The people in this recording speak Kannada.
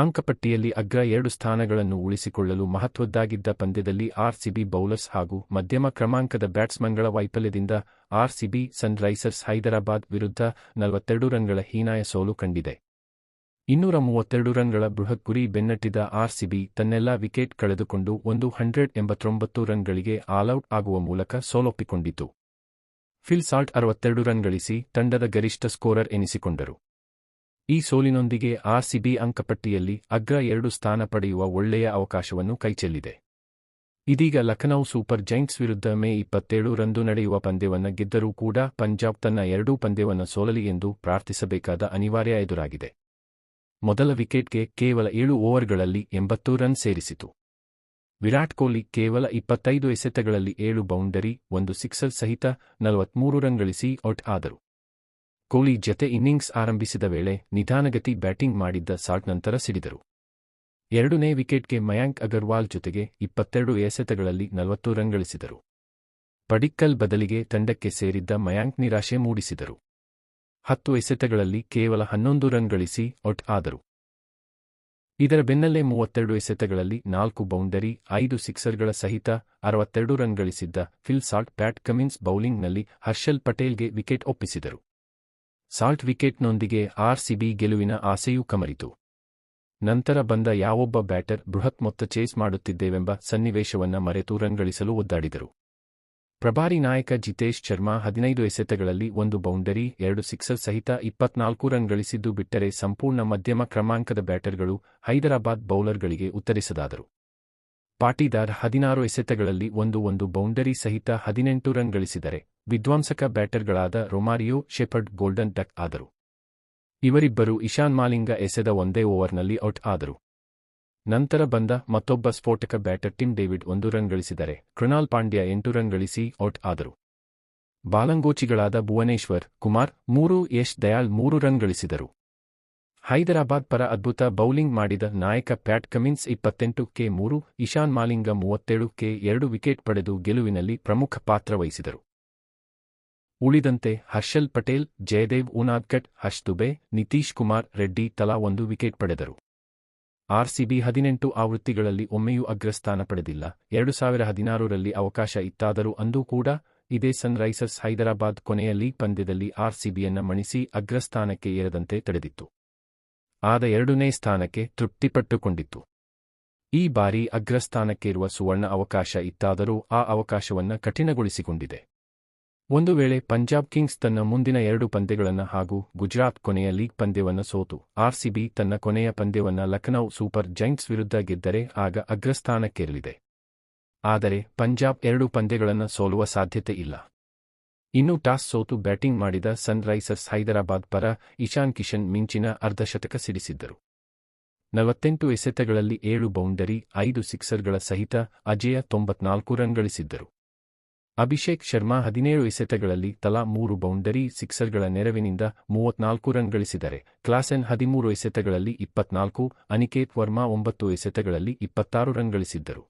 ಅಂಕಪಟ್ಟಿಯಲ್ಲಿ ಅಗ್ರ ಎರಡು ಸ್ಥಾನಗಳನ್ನು ಉಳಿಸಿಕೊಳ್ಳಲು ಮಹತ್ವದ್ದಾಗಿದ್ದ ಪಂದ್ಯದಲ್ಲಿ ಆರ್ಸಿಬಿ ಬೌಲರ್ಸ್ ಹಾಗೂ ಮಧ್ಯಮ ಕ್ರಮಾಂಕದ ಬ್ಯಾಟ್ಸ್ಮನ್ಗಳ ವೈಫಲ್ಯದಿಂದ ಆರ್ಸಿಬಿ ಸನ್ರೈಸರ್ಸ್ ಹೈದರಾಬಾದ್ ವಿರುದ್ಧ ನಲವತ್ತೆರಡು ರನ್ಗಳ ಹೀನಾಯ ಸೋಲು ಕಂಡಿದೆ. ಇನ್ನೂರ ಮೂವತ್ತೆರಡು ರನ್ಗಳ ಬೃಹತ್ ಗುರಿ ಬೆನ್ನಟ್ಟಿದ ಆರ್ಸಿಬಿ ತನ್ನೆಲ್ಲಾ ವಿಕೆಟ್ ಕಳೆದುಕೊಂಡು ಒಂದು ಹಂಡ್ರೆಡ್ ಎಂಬತ್ತೊಂಬತ್ತು ರನ್ಗಳಿಗೆ ಆಲ್ಔಟ್ ಆಗುವ ಮೂಲಕ ಸೋಲೊಪ್ಪಿಕೊಂಡಿತು. ಫಿಲ್ ಸಾಲ್ಟ್ ಅರವತ್ತೆರಡು ರನ್ ಗಳಿಸಿ ತಂಡದ ಗರಿಷ್ಠ ಸ್ಕೋರರ್ ಎನಿಸಿಕೊಂಡರು. ಈ ಸೋಲಿನೊಂದಿಗೆ ಆರ್ಸಿಬಿ ಅಂಕಪಟ್ಟಿಯಲ್ಲಿ ಅಗ್ರ ಎರಡು ಸ್ಥಾನ ಪಡೆಯುವ ಒಳ್ಳೆಯ ಅವಕಾಶವನ್ನು ಕೈಚೆಲ್ಲಿದೆ. ಇದೀಗ ಲಖನೌ ಸೂಪರ್ ಜೈಂಟ್ಸ್ ವಿರುದ್ಧ ಮೇ ಇಪ್ಪತ್ತೇಳು ರಂದು ನಡೆಯುವ ಪಂದ್ಯವನ್ನು ಗೆದ್ದರೂ ಕೂಡ ಪಂಜಾಬ್ ತನ್ನ ಎರಡೂ ಪಂದ್ಯವನ್ನು ಸೋಲಲಿ ಎಂದು ಪ್ರಾರ್ಥಿಸಬೇಕಾದ ಅನಿವಾರ್ಯ ಎದುರಾಗಿದೆ. ಮೊದಲ ವಿಕೆಟ್ಗೆ ಕೇವಲ ಏಳು ಓವರ್ಗಳಲ್ಲಿ ಎಂಬತ್ತು ರನ್ ಸೇರಿಸಿತು. ವಿರಾಟ್ ಕೊಹ್ಲಿ ಕೇವಲ ಇಪ್ಪತ್ತೈದು ಎಸೆತಗಳಲ್ಲಿ ಏಳು ಬೌಂಡರಿ, ಒಂದು ಸಿಕ್ಸರ್ ಸಹಿತ ನಲವತ್ಮೂರು ರನ್ ಗಳಿಸಿ ಔಟ್ ಆದರು. ಕೊಹ್ಲಿ ಜತೆ ಇನ್ನಿಂಗ್ಸ್ ಆರಂಭಿಸಿದ ವೇಳೆ ನಿಧಾನಗತಿ ಬ್ಯಾಟಿಂಗ್ ಮಾಡಿದ್ದ ಸಾಟ್ ನಂತರ ಸಿಡಿದರು. ಎರಡನೇ ವಿಕೆಟ್ಗೆ ಮಯಾಂಕ್ ಅಗರ್ವಾಲ್ ಜೊತೆಗೆ ಇಪ್ಪತ್ತೆರಡು ಎಸೆತಗಳಲ್ಲಿ ನಲವತ್ತು ರನ್ ಗಳಿಸಿದರು ಪಡಿಕ್ಕಲ್ ಬದಲಿಗೆ ತಂಡಕ್ಕೆ ಸೇರಿದ್ದ ಮಯಾಂಕ್ ನಿರಾಶೆ ಮೂಡಿಸಿದರು. ಹತ್ತು ಎಸೆತಗಳಲ್ಲಿ ಕೇವಲ ಹನ್ನೊಂದು ರನ್ ಗಳಿಸಿ ಔಟ್ ಆದರು. ಇದರ ಬೆನ್ನಲ್ಲೇ ಮೂವತ್ತೆರಡು ಎಸೆತಗಳಲ್ಲಿ ನಾಲ್ಕು ಬೌಂಡರಿ, ಐದು ಸಿಕ್ಸರ್ಗಳ ಸಹಿತ ಅರವತ್ತೆರಡು ರನ್ ಗಳಿಸಿದ್ದ ಫಿಲ್ ಸಾಲ್ಟ್ ಪ್ಯಾಟ್ ಕಮಿನ್ಸ್ ಬೌಲಿಂಗ್ನಲ್ಲಿ ಹರ್ಷಲ್ ಪಟೇಲ್ಗೆ ವಿಕೆಟ್ ಒಪ್ಪಿಸಿದರು. ಸಾಲ್ಟ್ ವಿಕೆಟ್ನೊಂದಿಗೆ ಆರ್ಸಿಬಿ ಗೆಲುವಿನ ಆಸೆಯೂ ಕಮರಿತು. ನಂತರ ಬಂದ ಯಾವೊಬ್ಬ ಬ್ಯಾಟರ್ ಬೃಹತ್ ಮೊತ್ತ ಚೇಸ್ ಮಾಡುತ್ತಿದ್ದೇವೆಂಬ ಸನ್ನಿವೇಶವನ್ನ ಮರೆತು ರನ್ ಗಳಿಸಲು ಒದ್ದಾಡಿದರು. ಪ್ರಭಾರಿ ನಾಯಕ ಜಿತೇಶ್ ಶರ್ಮಾ ಹದಿನೈದು ಎಸೆತಗಳಲ್ಲಿ ಒಂದು ಬೌಂಡರಿ, ಎರಡು ಸಿಕ್ಸರ್ ಸಹಿತ ಇಪ್ಪತ್ನಾಲ್ಕು ರನ್ ಗಳಿಸಿದ್ದು ಬಿಟ್ಟರೆ ಸಂಪೂರ್ಣ ಮಧ್ಯಮ ಕ್ರಮಾಂಕದ ಬ್ಯಾಟರ್ಗಳು ಹೈದರಾಬಾದ್ ಬೌಲರ್ಗಳಿಗೆ ಉತ್ತರಿಸದಾದರು. ಪಾಟೀದಾರ್ ಹದಿನಾರು ಎಸೆತಗಳಲ್ಲಿ ಒಂದು ಒಂದು ಬೌಂಡರಿ ಸಹಿತ ಹದಿನೆಂಟು ರನ್ ಗಳಿಸಿದರೆ ವಿಧ್ವಂಸಕ ಬ್ಯಾಟರ್ಗಳಾದ ರೊಮಾರಿಯೋ, ಶೆಫರ್ಡ್, ಗೋಲ್ಡನ್ ಡಕ್ ಆದರು. ಇವರಿಬ್ಬರು ಇಶಾನ್ ಮಾಲಿಂಗ ಎಸೆದ ಒಂದೇ ಓವರ್ನಲ್ಲಿ ಔಟ್ ಆದರು. ನಂತರ ಬಂದ ಮತ್ತೊಬ್ಬ ಸ್ಫೋಟಕ ಬ್ಯಾಟರ್ ಟಿಮ್ ಡೇವಿಡ್ ಒಂದು ರನ್ ಗಳಿಸಿದರೆ ಕೃಣಾಲ್ ಪಾಂಡ್ಯ ಎಂಟು ರನ್ ಗಳಿಸಿ ಔಟ್ ಆದರು. ಬಾಲಂಗೋಚಿಗಳಾದ ಭುವನೇಶ್ವರ್, ಕುಮಾರ್, ಮೂರು, ಯಶ್ ದಯಾಳ್ ಮೂರು ರನ್ ಗಳಿಸಿದರು. ಹೈದರಾಬಾದ್ ಪರ ಅದ್ಭುತ ಬೌಲಿಂಗ್ ಮಾಡಿದ ನಾಯಕ ಪ್ಯಾಟ್ ಕಮಿನ್ಸ್ ಇಪ್ಪತ್ತೆಂಟು ಕೆ ಮೂರು, ಇಶಾನ್ ಮಾಲಿಂಗ ಮೂವತ್ತೇಳು ಕೆ ಎರಡು ವಿಕೆಟ್ ಪಡೆದು ಗೆಲುವಿನಲ್ಲಿ ಪ್ರಮುಖ ಪಾತ್ರ ವಹಿಸಿದರು. ಉಳಿದಂತೆ ಹರ್ಷಲ್ ಪಟೇಲ್, ಜಯದೇವ್ ಉನಾದ್ಕಟ್ ಹರ್ಷ್ ದುಬೆ, ನಿತೀಶ್ ಕುಮಾರ್ ರೆಡ್ಡಿ ತಲಾ ಒಂದು ವಿಕೆಟ್ ಪಡೆದರು. ಆರ್ಸಿಬಿ ಹದಿನೆಂಟು ಆವೃತ್ತಿಗಳಲ್ಲಿ ಒಮ್ಮೆಯೂ ಅಗ್ರಸ್ಥಾನ ಪಡೆದಿಲ್ಲ. ಎರಡು ಸಾವಿರ ಹದಿನಾರರಲ್ಲಿ ಅವಕಾಶ ಇತ್ತಾದರೂ ಅಂದೂ ಕೂಡ ಇದೇ ಸನ್ರೈಸರ್ಸ್ ಹೈದರಾಬಾದ್ ಕೊನೆಯ ಲೀಗ್ ಪಂದ್ಯದಲ್ಲಿ ಆರ್ಸಿಬಿಯನ್ನ ಮಣಿಸಿ ಅಗ್ರಸ್ಥಾನಕ್ಕೆ ಏರದಂತೆ ತಡೆದಿತ್ತು. ಆದ ಎರಡನೇ ಸ್ಥಾನಕ್ಕೆ ತೃಪ್ತಿಪಟ್ಟುಕೊಂಡಿತ್ತು. ಈ ಬಾರಿ ಅಗ್ರಸ್ಥಾನಕ್ಕೇರುವ ಸುವರ್ಣ ಅವಕಾಶ ಇತ್ತಾದರೂ ಆ ಅವಕಾಶವನ್ನ ಕಠಿಣಗೊಳಿಸಿಕೊಂಡಿದೆ. ಒಂದು ವೇಳೆ ಪಂಜಾಬ್ ಕಿಂಗ್ಸ್ ತನ್ನ ಮುಂದಿನ ಎರಡು ಪಂದ್ಯಗಳನ್ನು ಹಾಗೂ ಗುಜರಾತ್ ಕೊನೆಯ ಲೀಗ್ ಪಂದ್ಯವನ್ನು ಸೋತು ಆರ್ಸಿಬಿ ತನ್ನ ಕೊನೆಯ ಪಂದ್ಯವನ್ನು ಲಖನೌ ಸೂಪರ್ ಜೈಂಟ್ಸ್ ವಿರುದ್ಧ ಗೆದ್ದರೆ ಆಗ ಅಗ್ರಸ್ಥಾನಕ್ಕೇರಲಿದೆ ಆದರೆ ಪಂಜಾಬ್ ಎರಡು ಪಂದ್ಯಗಳನ್ನು ಸೋಲುವ ಸಾಧ್ಯತೆ ಇಲ್ಲ. ಇನ್ನು ಟಾಸ್ ಸೋತು ಬ್ಯಾಟಿಂಗ್ ಮಾಡಿದ ಸನ್ರೈಸರ್ಸ್ ಹೈದರಾಬಾದ್ ಪರ ಇಶಾನ್ ಕಿಶನ್ ಮಿಂಚಿನ ಅರ್ಧಶತಕ ಸಿಡಿಸಿದ್ದರು. ನಲವತ್ತೆಂಟು ಎಸೆತಗಳಲ್ಲಿ ಏಳು ಬೌಂಡರಿ, ಐದು ಸಿಕ್ಸರ್ಗಳ ಸಹಿತ ಅಜೇಯ ತೊಂಬತ್ನಾಲ್ಕು ರನ್ ಗಳಿಸಿದ್ದರು. ಅಭಿಷೇಕ್ ಶರ್ಮಾ ಹದಿನೇಳು ಎಸೆತಗಳಲ್ಲಿ ತಲಾ ಮೂರು ಬೌಂಡರಿ ಸಿಕ್ಸರ್ಗಳ ನೆರವಿನಿಂದ ಮೂವತ್ನಾಲ್ಕು ರನ್ ಗಳಿಸಿದರೆ, ಕ್ಲಾಸೆನ್ ಹದಿಮೂರು ಎಸೆತಗಳಲ್ಲಿ ಇಪ್ಪತ್ನಾಲ್ಕು, ಅನಿಕೇತ್ ವರ್ಮಾ ಒಂಬತ್ತು ಎಸೆತಗಳಲ್ಲಿ ಇಪ್ಪತ್ತಾರು ರನ್ ಗಳಿಸಿದ್ದರು.